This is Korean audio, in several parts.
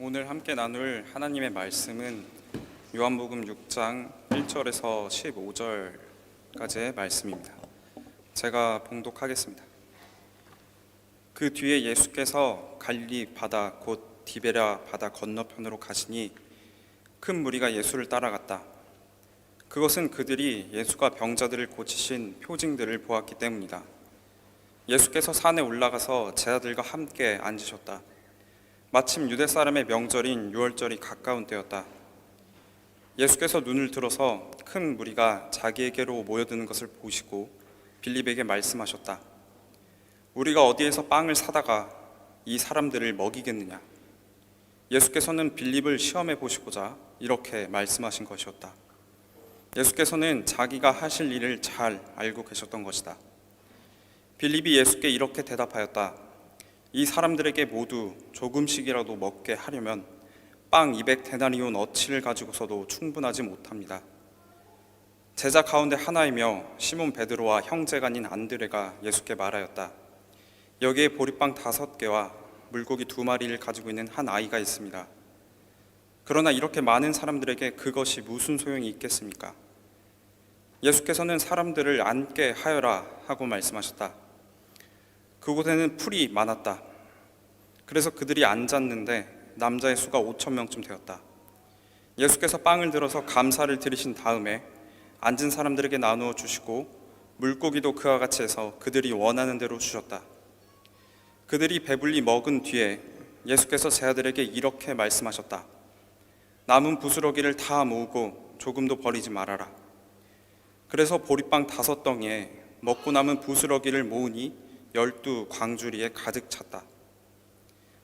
오늘 함께 나눌 하나님의 말씀은 요한복음 6장 1절에서 15절까지의 말씀입니다. 제가 봉독하겠습니다. 그 뒤에 예수께서 갈리 바다 곧 디베랴 바다 건너편으로 가시니 큰 무리가 예수를 따라갔다. 그것은 그들이 예수가 병자들을 고치신 표징들을 보았기 때문이다. 예수께서 산에 올라가서 제자들과 함께 앉으셨다. 마침 유대 사람의 명절인 유월절이 가까운 때였다. 예수께서 눈을 들어서 큰 무리가 자기에게로 모여드는 것을 보시고 빌립에게 말씀하셨다. 우리가 어디에서 빵을 사다가 이 사람들을 먹이겠느냐? 예수께서는 빌립을 시험해 보시고자 이렇게 말씀하신 것이었다. 예수께서는 자기가 하실 일을 잘 알고 계셨던 것이다. 빌립이 예수께 이렇게 대답하였다. 이 사람들에게 모두 조금씩이라도 먹게 하려면 빵 200데나리온 어치를 가지고서도 충분하지 못합니다. 제자 가운데 하나이며 시몬 베드로와 아닌 안드레가 예수께 말하였다. 여기에 보리빵 다섯 개와 물고기 두 마리를 가지고 있는 한 아이가 있습니다. 그러나 이렇게 많은 사람들에게 그것이 무슨 소용이 있겠습니까? 예수께서는 사람들을 앉게 하여라 하고 말씀하셨다. 그곳에는 풀이 많았다. 그래서 그들이 앉았는데 남자의 수가 5천 명쯤 되었다. 예수께서 빵을 들어서 감사를 드리신 다음에 앉은 사람들에게 나누어 주시고 물고기도 그와 같이 해서 그들이 원하는 대로 주셨다. 그들이 배불리 먹은 뒤에 예수께서 제자들에게 이렇게 말씀하셨다. 남은 부스러기를 다 모으고 조금도 버리지 말아라. 그래서 보리빵 다섯 덩이에 먹고 남은 부스러기를 모으니 열두 광주리에 가득 찼다.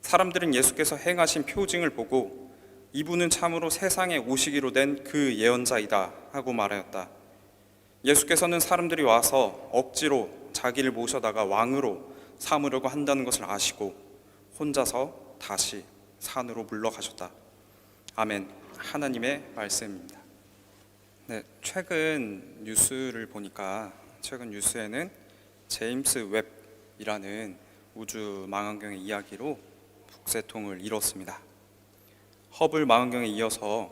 사람들은 예수께서 행하신 표징을 보고 이분은 참으로 세상에 오시기로 된 그 예언자이다 하고 말하였다. 예수께서는 사람들이 와서 억지로 자기를 모셔다가 왕으로 삼으려고 한다는 것을 아시고 혼자서 다시 산으로 물러가셨다. 아멘. 하나님의 말씀입니다. 네, 최근 뉴스를 보니까 최근 뉴스에는 제임스 웹 이라는 우주 망원경의 이야기로 북새통을 이뤘습니다. 허블 망원경에 이어서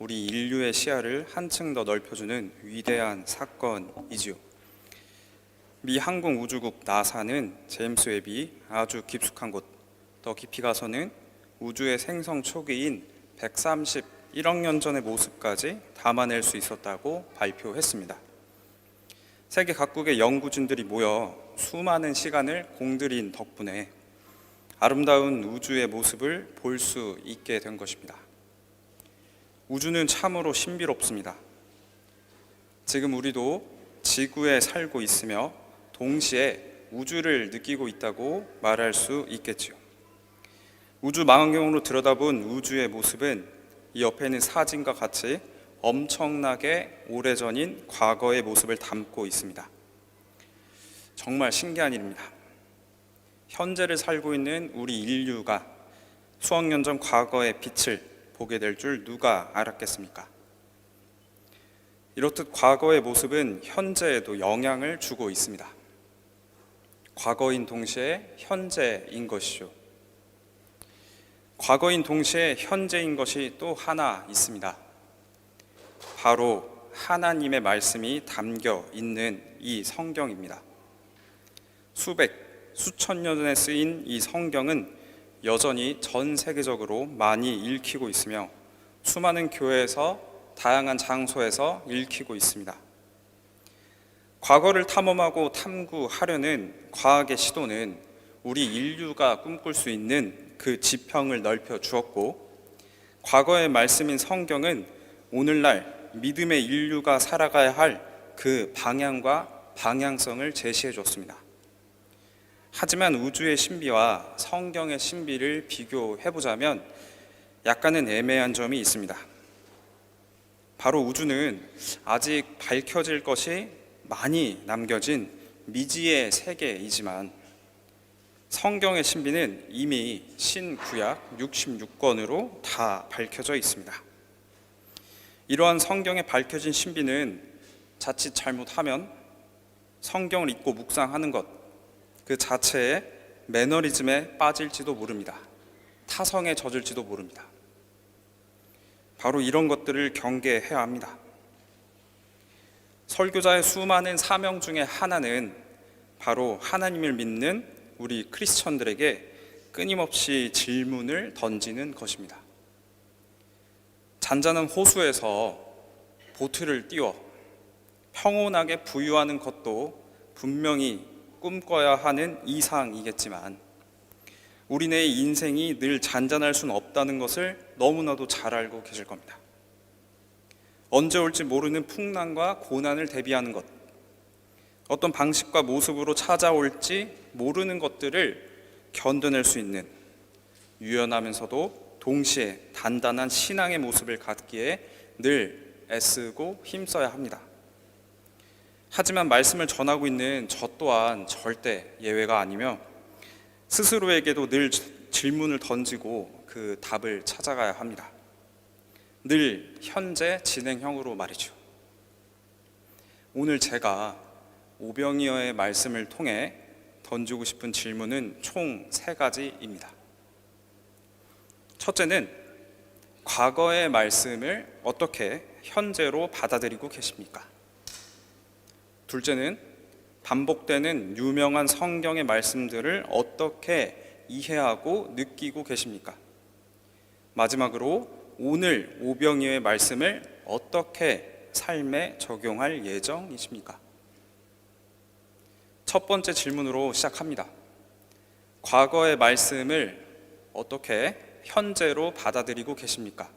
우리 인류의 시야를 한층 더 넓혀주는 위대한 사건이지요. 미 항공우주국 나사는 제임스 웹이 아주 깊숙한 곳, 더 깊이 가서는 우주의 생성 초기인 131억 년 전의 모습까지 담아낼 수 있었다고 발표했습니다. 세계 각국의 연구진들이 모여 수많은 시간을 공들인 덕분에 아름다운 우주의 모습을 볼 수 있게 된 것입니다. 우주는 참으로 신비롭습니다. 지금 우리도 지구에 살고 있으며 동시에 우주를 느끼고 있다고 말할 수 있겠지요. 우주 망원경으로 들여다본 우주의 모습은 이 옆에 있는 사진과 같이 엄청나게 오래전인 과거의 모습을 담고 있습니다. 정말 신기한 일입니다. 현재를 살고 있는 우리 인류가 수억 년 전 과거의 빛을 보게 될 줄 누가 알았겠습니까? 이렇듯 과거의 모습은 현재에도 영향을 주고 있습니다. 과거인 동시에 현재인 것이죠. 과거인 동시에 현재인 것이 또 하나 있습니다. 바로 하나님의 말씀이 담겨 있는 이 성경입니다. 수백, 수천 년 전에 쓰인 이 성경은 여전히 전 세계적으로 많이 읽히고 있으며 수많은 교회에서 다양한 장소에서 읽히고 있습니다. 과거를 탐험하고 탐구하려는 과학의 시도는 우리 인류가 꿈꿀 수 있는 그 지평을 넓혀 주었고 과거의 말씀인 성경은 오늘날 믿음의 인류가 살아가야 할 그 방향과 방향성을 제시해 줬습니다. 하지만 우주의 신비와 성경의 신비를 비교해 보자면 약간은 애매한 점이 있습니다. 바로 우주는 아직 밝혀질 것이 많이 남겨진 미지의 세계이지만 성경의 신비는 이미 신구약 66권으로 다 밝혀져 있습니다. 이러한 성경에 밝혀진 신비는 자칫 잘못하면 성경을 읽고 묵상하는 것 그 자체에 매너리즘에 빠질지도 모릅니다. 타성에 젖을지도 모릅니다. 바로 이런 것들을 경계해야 합니다. 설교자의 수많은 사명 중에 하나는 바로 하나님을 믿는 우리 크리스천들에게 끊임없이 질문을 던지는 것입니다. 잔잔한 호수에서 보트를 띄워 평온하게 부유하는 것도 분명히 꿈꿔야 하는 이상이겠지만 우리네의 인생이 늘 잔잔할 수는 없다는 것을 너무나도 잘 알고 계실 겁니다. 언제 올지 모르는 풍랑과 고난을 대비하는 것, 어떤 방식과 모습으로 찾아올지 모르는 것들을 견뎌낼 수 있는 유연하면서도 동시에 단단한 신앙의 모습을 갖기에 늘 애쓰고 힘써야 합니다. 하지만 말씀을 전하고 있는 저 또한 절대 예외가 아니며 스스로에게도 늘 질문을 던지고 그 답을 찾아가야 합니다. 늘 현재 진행형으로 말이죠. 오늘 제가 오병이어의 말씀을 통해 던지고 싶은 질문은 총 세 가지입니다. 첫째는 과거의 말씀을 어떻게 현재로 받아들이고 계십니까? 둘째는 반복되는 유명한 성경의 말씀들을 어떻게 이해하고 느끼고 계십니까? 마지막으로 오늘 오병이어의 말씀을 어떻게 삶에 적용할 예정이십니까? 첫 번째 질문으로 시작합니다. 과거의 말씀을 어떻게 현재로 받아들이고 계십니까?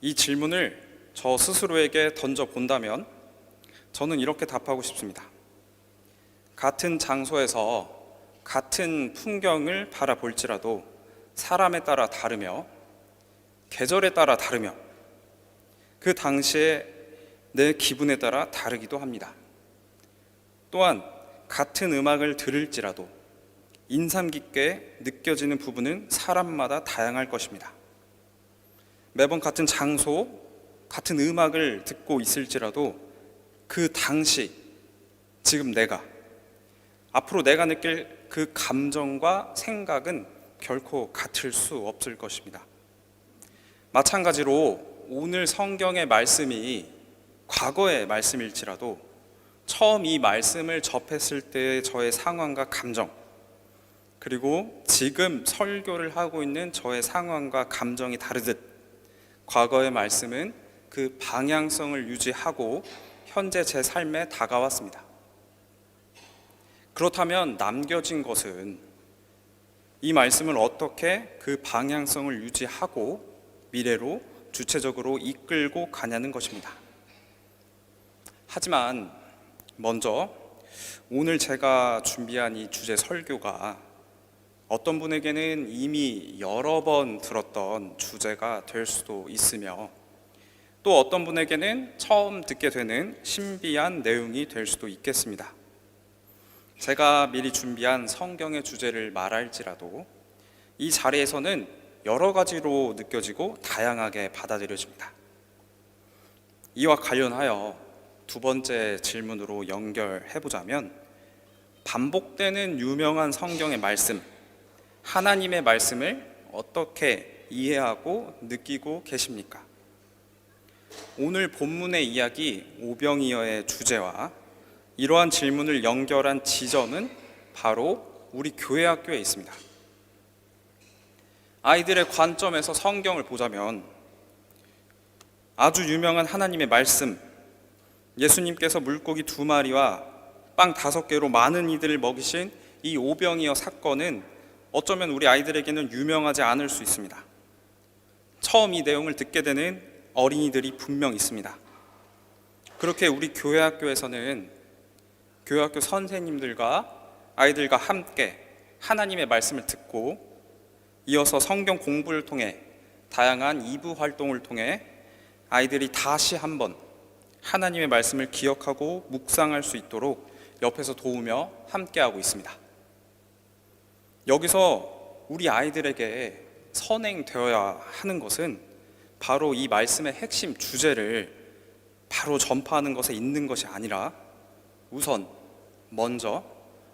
이 질문을 저 스스로에게 던져 본다면 저는 이렇게 답하고 싶습니다. 같은 장소에서 같은 풍경을 바라볼지라도 사람에 따라 다르며 계절에 따라 다르며 그 당시에 내 기분에 따라 다르기도 합니다. 또한 같은 음악을 들을지라도 인상 깊게 느껴지는 부분은 사람마다 다양할 것입니다. 매번 같은 장소, 같은 음악을 듣고 있을지라도 그 당시, 지금 내가, 앞으로 내가 느낄 그 감정과 생각은 결코 같을 수 없을 것입니다. 마찬가지로 오늘 성경의 말씀이 과거의 말씀일지라도 처음 이 말씀을 접했을 때의 저의 상황과 감정, 그리고 지금 설교를 하고 있는 저의 상황과 감정이 다르듯 과거의 말씀은 그 방향성을 유지하고 현재 제 삶에 다가왔습니다. 그렇다면 남겨진 것은 이 말씀을 어떻게 그 방향성을 유지하고 미래로 주체적으로 이끌고 가냐는 것입니다. 하지만 먼저 오늘 제가 준비한 이 주제 설교가 어떤 분에게는 이미 여러 번 들었던 주제가 될 수도 있으며 또 어떤 분에게는 처음 듣게 되는 신비한 내용이 될 수도 있겠습니다. 제가 미리 준비한 성경의 주제를 말할지라도 이 자리에서는 여러 가지로 느껴지고 다양하게 받아들여집니다. 이와 관련하여 두 번째 질문으로 연결해 보자면 반복되는 유명한 성경의 말씀, 하나님의 말씀을 어떻게 이해하고 느끼고 계십니까? 오늘 본문의 이야기 오병이어의 주제와 이러한 질문을 연결한 지점은 바로 우리 교회 학교에 있습니다. 아이들의 관점에서 성경을 보자면 아주 유명한 하나님의 말씀, 예수님께서 물고기 두 마리와 빵 다섯 개로 많은 이들을 먹이신 이 오병이어 사건은 어쩌면 우리 아이들에게는 유명하지 않을 수 있습니다. 처음 이 내용을 듣게 되는 어린이들이 분명 있습니다. 그렇게 우리 교회 학교에서는 교회 학교 선생님들과 아이들과 함께 하나님의 말씀을 듣고 이어서 성경 공부를 통해 다양한 이부 활동을 통해 아이들이 다시 한번 하나님의 말씀을 기억하고 묵상할 수 있도록 옆에서 도우며 함께하고 있습니다. 여기서 우리 아이들에게 선행되어야 하는 것은 바로 이 말씀의 핵심 주제를 바로 전파하는 것에 있는 것이 아니라 우선 먼저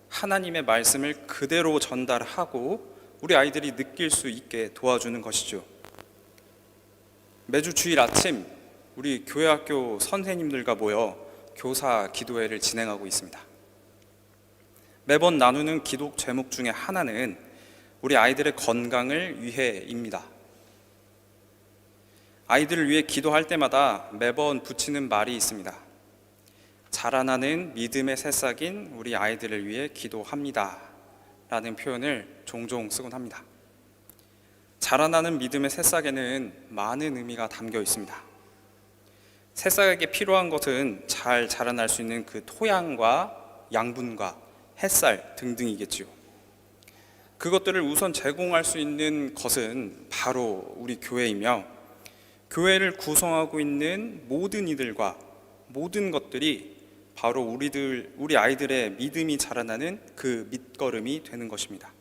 하나님의 말씀을 그대로 전달하고 우리 아이들이 느낄 수 있게 도와주는 것이죠. 매주 주일 아침 우리 교회 학교 선생님들과 모여 교사 기도회를 진행하고 있습니다. 매번 나누는 기도 제목 중에 하나는 우리 아이들의 건강을 위해입니다. 아이들을 위해 기도할 때마다 매번 붙이는 말이 있습니다. 자라나는 믿음의 새싹인 우리 아이들을 위해 기도합니다. 라는 표현을 종종 쓰곤 합니다. 자라나는 믿음의 새싹에는 많은 의미가 담겨 있습니다. 새싹에게 필요한 것은 잘 자라날 수 있는 그 토양과 양분과 햇살 등등이겠지요. 그것들을 우선 제공할 수 있는 것은 바로 우리 교회이며 교회를 구성하고 있는 모든 이들과 모든 것들이 바로 우리들 우리 아이들의 믿음이 자라나는 그 밑거름이 되는 것입니다.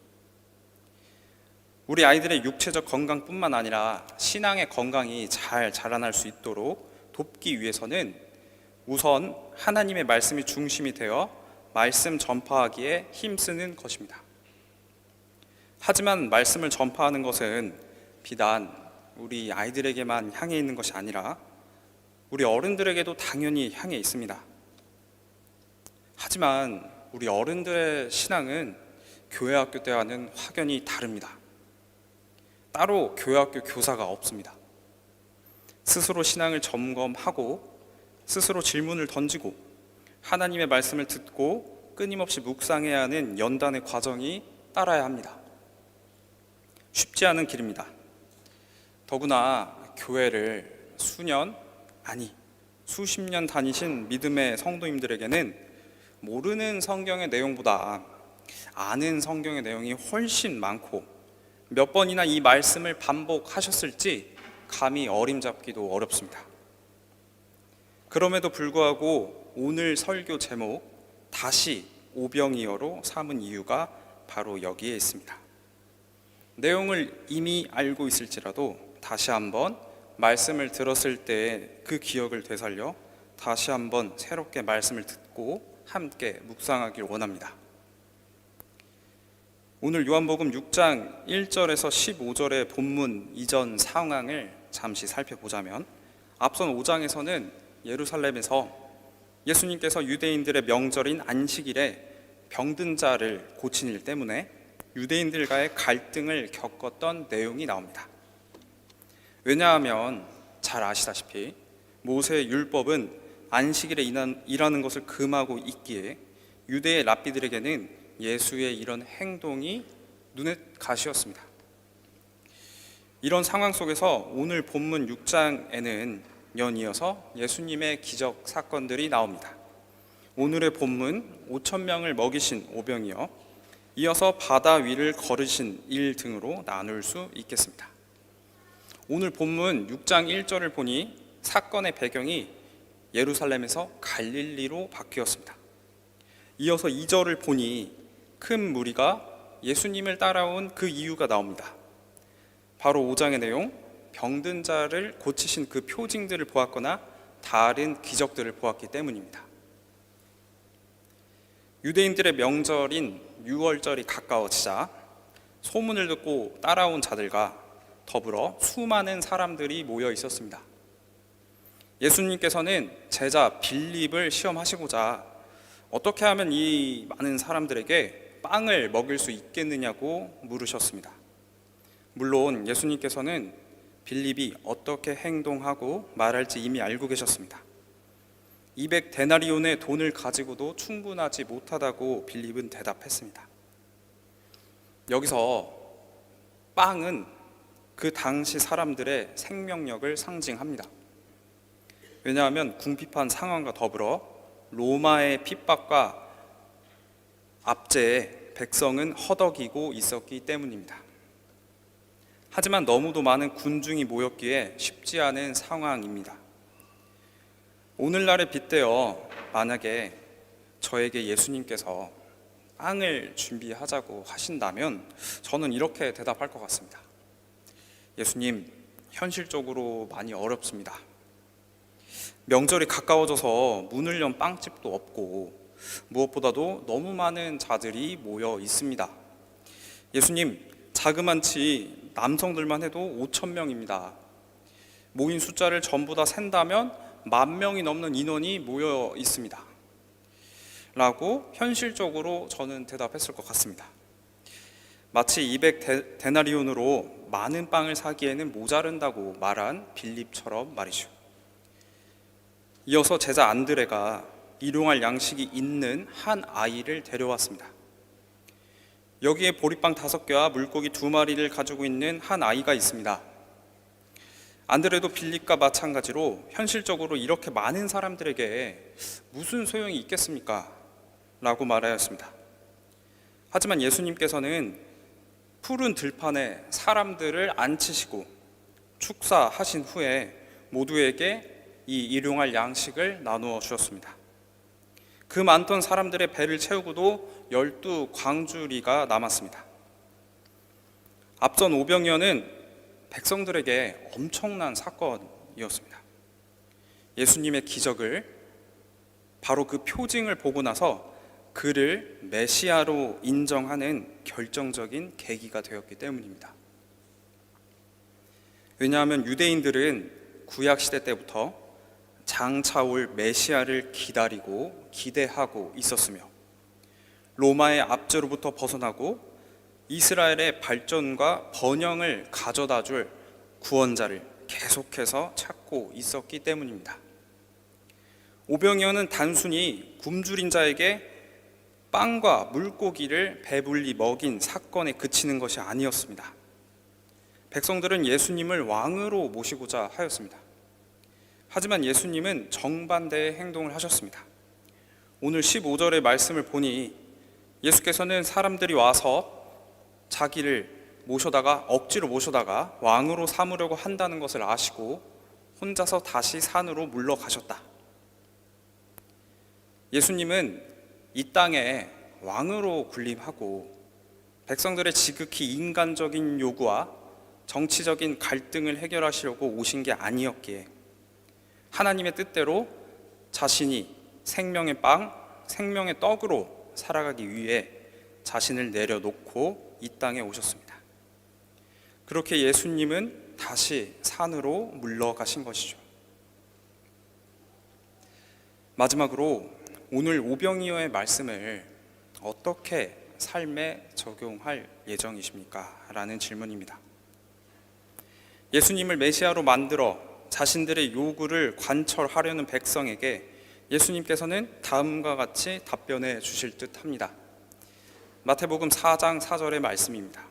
우리 아이들의 육체적 건강뿐만 아니라 신앙의 건강이 잘 자라날 수 있도록 돕기 위해서는 우선 하나님의 말씀이 중심이 되어 말씀 전파하기에 힘쓰는 것입니다. 하지만 말씀을 전파하는 것은 비단 우리 아이들에게만 향해 있는 것이 아니라 우리 어른들에게도 당연히 향해 있습니다. 하지만 우리 어른들의 신앙은 교회 학교 때와는 확연히 다릅니다. 따로 교회 학교 교사가 없습니다. 스스로 신앙을 점검하고 스스로 질문을 던지고 하나님의 말씀을 듣고 끊임없이 묵상해야 하는 연단의 과정이 따라야 합니다. 쉽지 않은 길입니다. 더구나 교회를 수년 아니 수십 년 다니신 믿음의 성도님들에게는 모르는 성경의 내용보다 아는 성경의 내용이 훨씬 많고 몇 번이나 이 말씀을 반복하셨을지 감히 어림잡기도 어렵습니다. 그럼에도 불구하고 오늘 설교 제목 다시 오병이어로 삼은 이유가 바로 여기에 있습니다. 내용을 이미 알고 있을지라도 다시 한번 말씀을 들었을 때 그 기억을 되살려 다시 한번 새롭게 말씀을 듣고 함께 묵상하길 원합니다. 오늘 요한복음 6장 1절에서 15절의 본문 이전 상황을 잠시 살펴보자면 앞선 5장에서는 예루살렘에서 예수님께서 유대인들의 명절인 안식일에 병든 자를 고친 일 때문에 유대인들과의 갈등을 겪었던 내용이 나옵니다. 왜냐하면 잘 아시다시피 모세의 율법은 안식일에 일하는 것을 금하고 있기에 유대의 랍비들에게는 예수의 이런 행동이 눈에 가시였습니다. 이런 상황 속에서 오늘 본문 6장에는 연이어서 예수님의 기적 사건들이 나옵니다. 오늘의 본문 5천 명을 먹이신 오병이어 이어서 바다 위를 걸으신 일 등으로 나눌 수 있겠습니다. 오늘 본문 6장 1절을 보니 사건의 배경이 예루살렘에서 갈릴리로 바뀌었습니다. 이어서 2절을 보니 큰 무리가 예수님을 따라온 그 이유가 나옵니다. 바로 5장의 내용, 병든 자를 고치신 그 표징들을 보았거나 다른 기적들을 보았기 때문입니다. 유대인들의 명절인 6월절이 가까워지자 소문을 듣고 따라온 자들과 더불어 수많은 사람들이 모여 있었습니다. 예수님께서는 제자 빌립을 시험하시고자 어떻게 하면 이 많은 사람들에게 빵을 먹일 수 있겠느냐고 물으셨습니다. 물론 예수님께서는 빌립이 어떻게 행동하고 말할지 이미 알고 계셨습니다. 200 데나리온의 돈을 가지고도 충분하지 못하다고 빌립은 대답했습니다. 여기서 빵은 그 당시 사람들의 생명력을 상징합니다. 왜냐하면 궁핍한 상황과 더불어 로마의 핍박과 압제에 백성은 허덕이고 있었기 때문입니다. 하지만 너무도 많은 군중이 모였기에 쉽지 않은 상황입니다. 오늘날에 빗대어 만약에 저에게 예수님께서 빵을 준비하자고 하신다면 저는 이렇게 대답할 것 같습니다. 예수님, 현실적으로 많이 어렵습니다. 명절이 가까워져서 문을 연 빵집도 없고 무엇보다도 너무 많은 자들이 모여 있습니다. 예수님, 자그만치 남성들만 해도 5천 명입니다. 모인 숫자를 전부 다 센다면 만 명이 넘는 인원이 모여 있습니다. 라고 현실적으로 저는 대답했을 것 같습니다. 마치 200 데나리온으로 많은 빵을 사기에는 모자른다고 말한 빌립처럼 말이죠. 이어서 제자 안드레가 일용할 양식이 있는 한 아이를 데려왔습니다. 여기에 보리빵 다섯 개와 물고기 두 마리를 가지고 있는 한 아이가 있습니다. 안드레도 빌립과 마찬가지로 현실적으로 이렇게 많은 사람들에게 무슨 소용이 있겠습니까? 라고 말하였습니다. 하지만 예수님께서는 푸른 들판에 사람들을 앉히시고 축사하신 후에 모두에게 이 일용할 양식을 나누어 주었습니다. 그 많던 사람들의 배를 채우고도 열두 광주리가 남았습니다. 앞선 오병이어는 백성들에게 엄청난 사건이었습니다. 예수님의 기적을 바로 그 표징을 보고 나서 그를 메시아로 인정하는 결정적인 계기가 되었기 때문입니다. 왜냐하면 유대인들은 구약 시대 때부터 장차 올 메시아를 기다리고 기대하고 있었으며 로마의 압제로부터 벗어나고 이스라엘의 발전과 번영을 가져다 줄 구원자를 계속해서 찾고 있었기 때문입니다. 오병이어는 단순히 굶주린 자에게 빵과 물고기를 배불리 먹인 사건에 그치는 것이 아니었습니다. 백성들은 예수님을 왕으로 모시고자 하였습니다. 하지만 예수님은 정반대의 행동을 하셨습니다. 오늘 15절의 말씀을 보니 예수께서는 사람들이 와서 자기를 모셔다가 억지로 모셔다가 왕으로 삼으려고 한다는 것을 아시고 혼자서 다시 산으로 물러가셨다. 예수님은 이 땅에 왕으로 군림하고 백성들의 지극히 인간적인 요구와 정치적인 갈등을 해결하시려고 오신 게 아니었기에 하나님의 뜻대로 자신이 생명의 빵, 생명의 떡으로 살아가기 위해 자신을 내려놓고 이 땅에 오셨습니다. 그렇게 예수님은 다시 산으로 물러가신 것이죠. 마지막으로 오늘 오병이어의 말씀을 어떻게 삶에 적용할 예정이십니까? 라는 질문입니다. 예수님을 메시아로 만들어 자신들의 요구를 관철하려는 백성에게 예수님께서는 다음과 같이 답변해 주실 듯 합니다. 마태복음 4장 4절의 말씀입니다.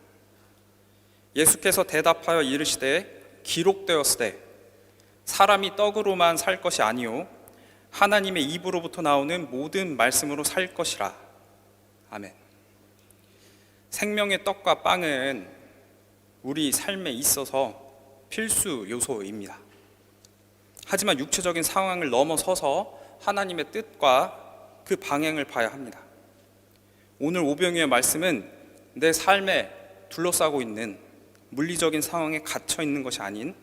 예수께서 대답하여 이르시되 기록되었으되 사람이 떡으로만 살 것이 아니요 하나님의 입으로부터 나오는 모든 말씀으로 살 것이라. 아멘. 생명의 떡과 빵은 우리 삶에 있어서 필수 요소입니다. 하지만 육체적인 상황을 넘어서서 하나님의 뜻과 그 방향을 봐야 합니다. 오늘 오병이의 말씀은 내 삶에 둘러싸고 있는 물리적인 상황에 갇혀 있는 것이 아닌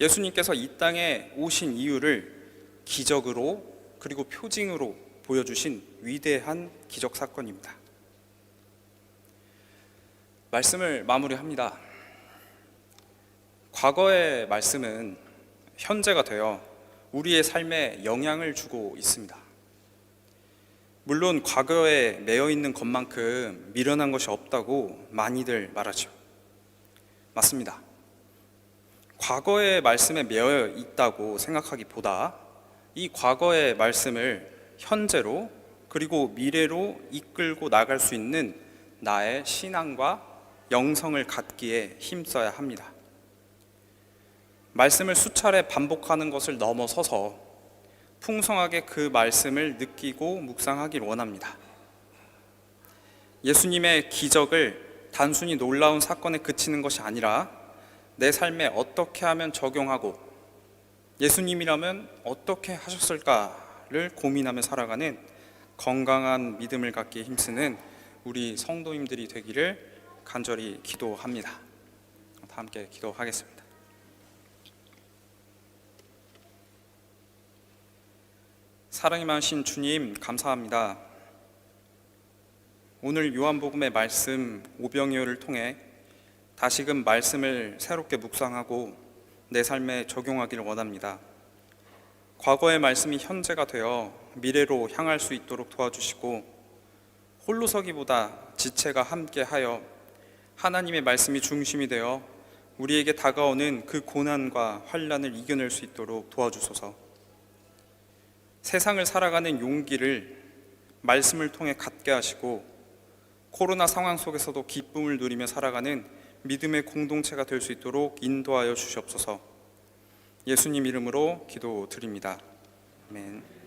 예수님께서 이 땅에 오신 이유를 기적으로 그리고 표징으로 보여주신 위대한 기적 사건입니다. 말씀을 마무리합니다. 과거의 말씀은 현재가 되어 우리의 삶에 영향을 주고 있습니다. 물론 과거에 매여 있는 것만큼 미련한 것이 없다고 많이들 말하죠. 맞습니다. 과거의 말씀에 매여 있다고 생각하기보다 이 과거의 말씀을 현재로 그리고 미래로 이끌고 나갈 수 있는 나의 신앙과 영성을 갖기에 힘써야 합니다. 말씀을 수차례 반복하는 것을 넘어서서 풍성하게 그 말씀을 느끼고 묵상하길 원합니다. 예수님의 기적을 단순히 놀라운 사건에 그치는 것이 아니라 내 삶에 어떻게 하면 적용하고 예수님이라면 어떻게 하셨을까를 고민하며 살아가는 건강한 믿음을 갖기에 힘쓰는 우리 성도님들이 되기를 간절히 기도합니다. 다 함께 기도하겠습니다. 사랑이 많으신 주님 감사합니다. 오늘 요한복음의 말씀 오병이어를 통해 다시금 말씀을 새롭게 묵상하고 내 삶에 적용하기를 원합니다. 과거의 말씀이 현재가 되어 미래로 향할 수 있도록 도와주시고 홀로 서기보다 지체가 함께하여 하나님의 말씀이 중심이 되어 우리에게 다가오는 그 고난과 환란을 이겨낼 수 있도록 도와주소서. 세상을 살아가는 용기를 말씀을 통해 갖게 하시고 코로나 상황 속에서도 기쁨을 누리며 살아가는 믿음의 공동체가 될 수 있도록 인도하여 주시옵소서. 예수님 이름으로 기도드립니다. 아멘.